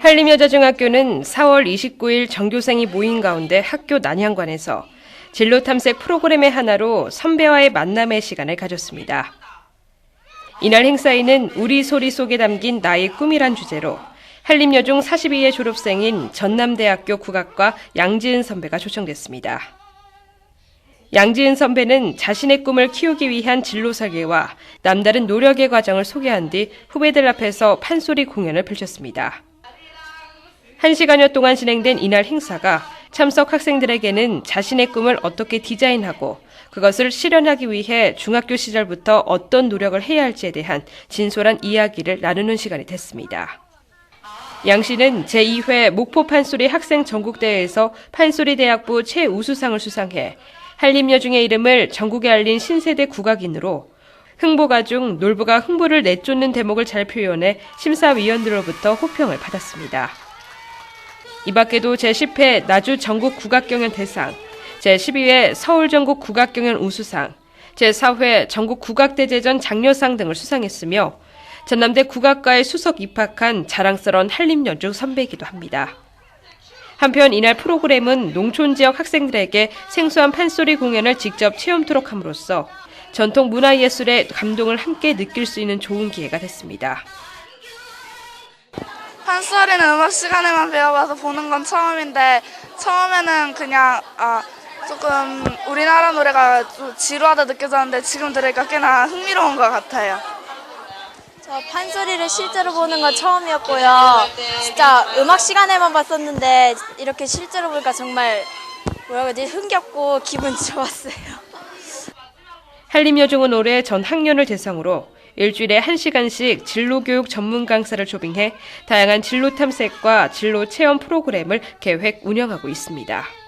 한림여자중학교는 4월 29일 전교생이 모인 가운데 학교 난양관에서 진로 탐색 프로그램의 하나로 선배와의 만남의 시간을 가졌습니다. 이날 행사에는 우리 소리 속에 담긴 나의 꿈이란 주제로 한림여중 42회 졸업생인 전남대학교 국악과 양지은 선배가 초청됐습니다. 양지은 선배는 자신의 꿈을 키우기 위한 진로 설계와 남다른 노력의 과정을 소개한 뒤 후배들 앞에서 판소리 공연을 펼쳤습니다. 한 시간여 동안 진행된 이날 행사가 참석 학생들에게는 자신의 꿈을 어떻게 디자인하고 그것을 실현하기 위해 중학교 시절부터 어떤 노력을 해야 할지에 대한 진솔한 이야기를 나누는 시간이 됐습니다. 양 씨는 제2회 목포 판소리 학생 전국대회에서 판소리 대학부 최우수상을 수상해 한림여중의 이름을 전국에 알린 신세대 국악인으로 흥보가 중 놀부가 흥보를 내쫓는 대목을 잘 표현해 심사위원들로부터 호평을 받았습니다. 이 밖에도 제10회 나주 전국 국악경연 대상, 제12회 서울 전국 국악경연 우수상, 제4회 전국 국악대제전 장려상 등을 수상했으며 전남대 국악과에 수석 입학한 자랑스러운 한림여중 선배이기도 합니다. 한편 이날 프로그램은 농촌 지역 학생들에게 생소한 판소리 공연을 직접 체험토록 함으로써 전통 문화예술의 감동을 함께 느낄 수 있는 좋은 기회가 됐습니다. 판소리는 음악 시간에만 배워봐서 보는 건 처음인데 처음에는 그냥 아 조금 우리나라 노래가 좀 지루하다 느껴졌는데 지금 들으니까 꽤나 흥미로운 것 같아요. 저 판소리를 실제로 보는 건 처음이었고요. 진짜 음악 시간에만 봤었는데 이렇게 실제로 보니까 정말 해야 되지 흥겹고 기분 좋았어요. 한림여중은 올해 전 학년을 대상으로 일주일에 1시간씩 진로교육 전문 강사를 조빙해 다양한 진로 탐색과 진로 체험 프로그램을 계획 운영하고 있습니다.